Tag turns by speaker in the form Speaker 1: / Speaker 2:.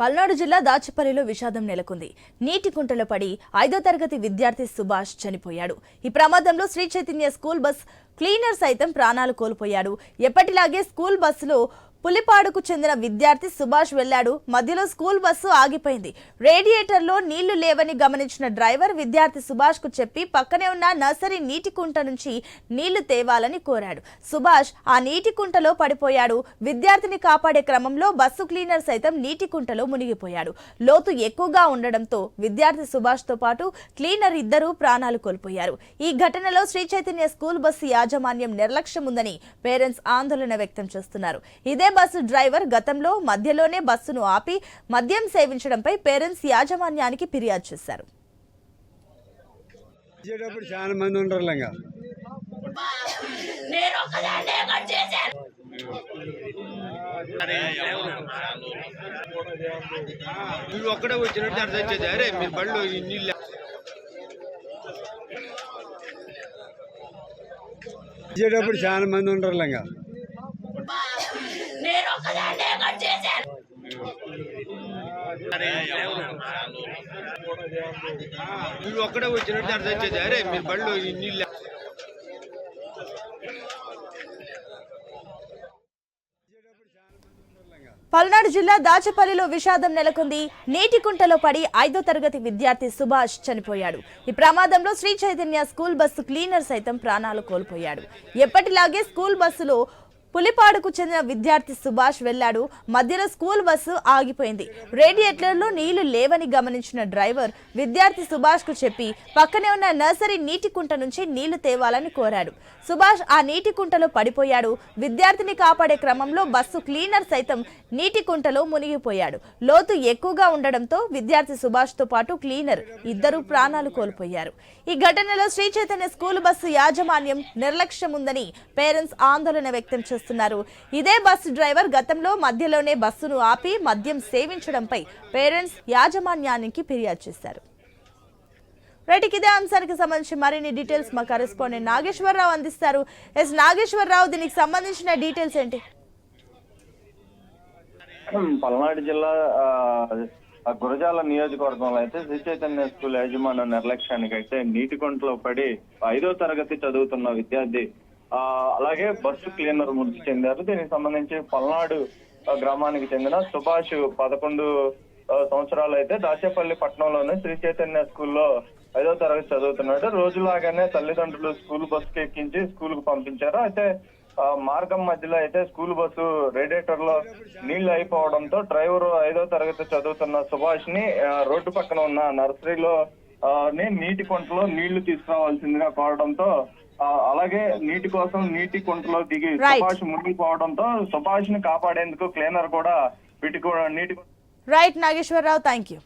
Speaker 1: పల్నాడు జిల్లా దాచిపల్లిలో విషాదం నెలకొంది. నీటి కుంటలో పడి ఐదో తరగతి విద్యార్థి సుభాష్ చనిపోయాడు. ఈ ప్రమాదంలో Sri Chaitanya school bus cleaner సైతం ప్రాణాలు కోల్పోయాడు. ఎప్పటిలాగే స్కూల్ బస్సులో పులిపాడుకు చెందిన విద్యార్థి సుభాష్ వెళ్ళాడు మధ్యలో స్కూల్ బస్సు ఆగిపోయింది. రేడియేటర్లో నీళ్ళు లేవని గమనించిన డ్రైవర్ విద్యార్థి సుభాష్కు చెప్పి పక్కనే ఉన్న నర్సరీ నీటి కుంట నుంచి నీళ్ళు తేవాలని కోరాడు. సుభాష్ ఆ నీటి కుంటలో పడిపోయాడు. విద్యార్థిని కాపాడే క్రమంలో బస్సు క్లీనర్ సైతం నీటి కుంటలో మునిగిపోయాడు. లోతు ఎక్కువగా ఉండడంతో విద్యార్థి సుభాష్తో పాటు క్లీనర్ ఇద్దరూ ప్రాణాలు కోల్పోయారు. ఈ ఘటనలో శ్రీ చైతన్య స్కూల్ బస్సు యాజమాన్యం నిర్లక్ష్యం ఉందని పేరెంట్స్ ఆందోళన వ్యక్తం చేస్తున్నారు. ఇదే బస్సు డ్రైవర్ గతంలో మధ్యలోనే బస్సును ఆపి మద్యం సేవించడంపై పేరెంట్స్ యాజమాన్యానికి ఫిర్యాదు చేశారు.
Speaker 2: చాలా మంది ఉంటారు ఇంకా
Speaker 3: నేను ఒక్కదాన్నే కట్ చేశాను.
Speaker 4: నువ్వు ఒక్కడే వచ్చినట్టు అర్థం వచ్చేది అరే మీరు బళ్ళు ఈ నీళ్ళు.
Speaker 2: ఇచ్చేటప్పుడు చాలా మంది ఇంకా
Speaker 4: నువ్వు ఒక్కడే వచ్చినట్టు అర్థం వచ్చేది అరే మీరు బళ్ళు నీళ్ళు.
Speaker 1: పల్నాడు జిల్లా దాచపల్లిలో విషాదం నెలకొంది. నీటి కుంటలో పడి ఐదో తరగతి విద్యార్థి సుభాష్ చనిపోయాడు. ఈ ప్రమాదంలో Sri Chaitanya school bus cleaner సైతం ప్రాణాలు కోల్పోయాడు. ఎప్పటిలాగే స్కూల్ బస్సులో పులిపాడుకు చెందిన విద్యార్థి సుభాష్ వెళ్ళాడు మధ్యలో స్కూల్ బస్సు ఆగిపోయింది. రేడియేటర్లో నీళ్ళు లేవని గమనించిన డ్రైవర్ విద్యార్థి సుభాష్కు చెప్పి పక్కనే ఉన్న నర్సరీ నీటి కుంట నుంచి నీళ్ళు తేవాలని కోరాడు. సుభాష్ ఆ నీటి కుంటలో పడిపోయాడు. విద్యార్థిని కాపాడే క్రమంలో బస్సు క్లీనర్ సైతం నీటి కుంటలో మునిగిపోయాడు. లోతు ఎక్కువగా ఉండడంతో విద్యార్థి సుభాష్తో పాటు క్లీనర్ ఇద్దరు ప్రాణాలు కోల్పోయారు. ఈ ఘటనలో శ్రీ చైతన్య స్కూల్ బస్సు యాజమాన్యం నిర్లక్ష్యం ఉందని పేరెంట్స్ ఆందోళన వ్యక్తం చేస్తున్నారు. ఇదే బస్సు డ్రైవర్ గతంలో మధ్యలోనే బస్సును ఆపి మద్యం సేవించడంపై పేరెంట్స్ యాజమాన్యానికి ఫిర్యాదు చేశారు. రైట్ ఇదే అంశానికి సంబంధించి మరిన్ని డీటెయిల్స్ మా కరెస్పాండెంట్ నాగేశ్వరరావు అందిస్తారు. ఎస్ నాగేశ్వరరావు దీనికి సంబంధించిన డీటెయిల్స్ ఏంటి?
Speaker 5: పల్నాడు జిల్లా గురజాల నియోజకవర్గంలో అయితే శ్రీ చైతన్య స్కూల్ యాజమాన్య నిర్లక్ష్యానికి అయితే నీటి కొంటలో పడి ఐదో తరగతి చదువుతున్న విద్యార్థి అలాగే బస్సు క్లీనర్ మృతి చెందారు. దీనికి సంబంధించి పల్నాడు గ్రామానికి చెందిన సుభాష్ పదకొండు సంవత్సరాలు అయితే దాచేపల్లి పట్టణంలోని శ్రీ చైతన్య స్కూల్లో ఐదో తరగతి చదువుతున్నాడు. రోజులాగానే తల్లిదండ్రులు స్కూల్ బస్సుకి ఎక్కించి స్కూల్కు పంపించారు. అయితే మార్గం మధ్యలో అయితే స్కూల్ బస్సు రేడియేటర్లో నీళ్ళు అయిపోవడంతో డ్రైవర్ ఐదో తరగతి చదువుతున్న సుభాష్ని రోడ్డు పక్కన ఉన్న నర్సరీలో ఆ, నీటి కొంటలో నీళ్ళు తీసుకురావాల్సిందిగా కోరడంతో అలాగే నీటి కోసం నీటి కొంటలో దిగి. సుభాష్ మునిగిపోవడంతో సుభాష్ని కాపాడేందుకు క్లీనర్ కూడా వీటి నీటి
Speaker 1: రైట్ నాగేశ్వరరావు థ్యాంక్ యూ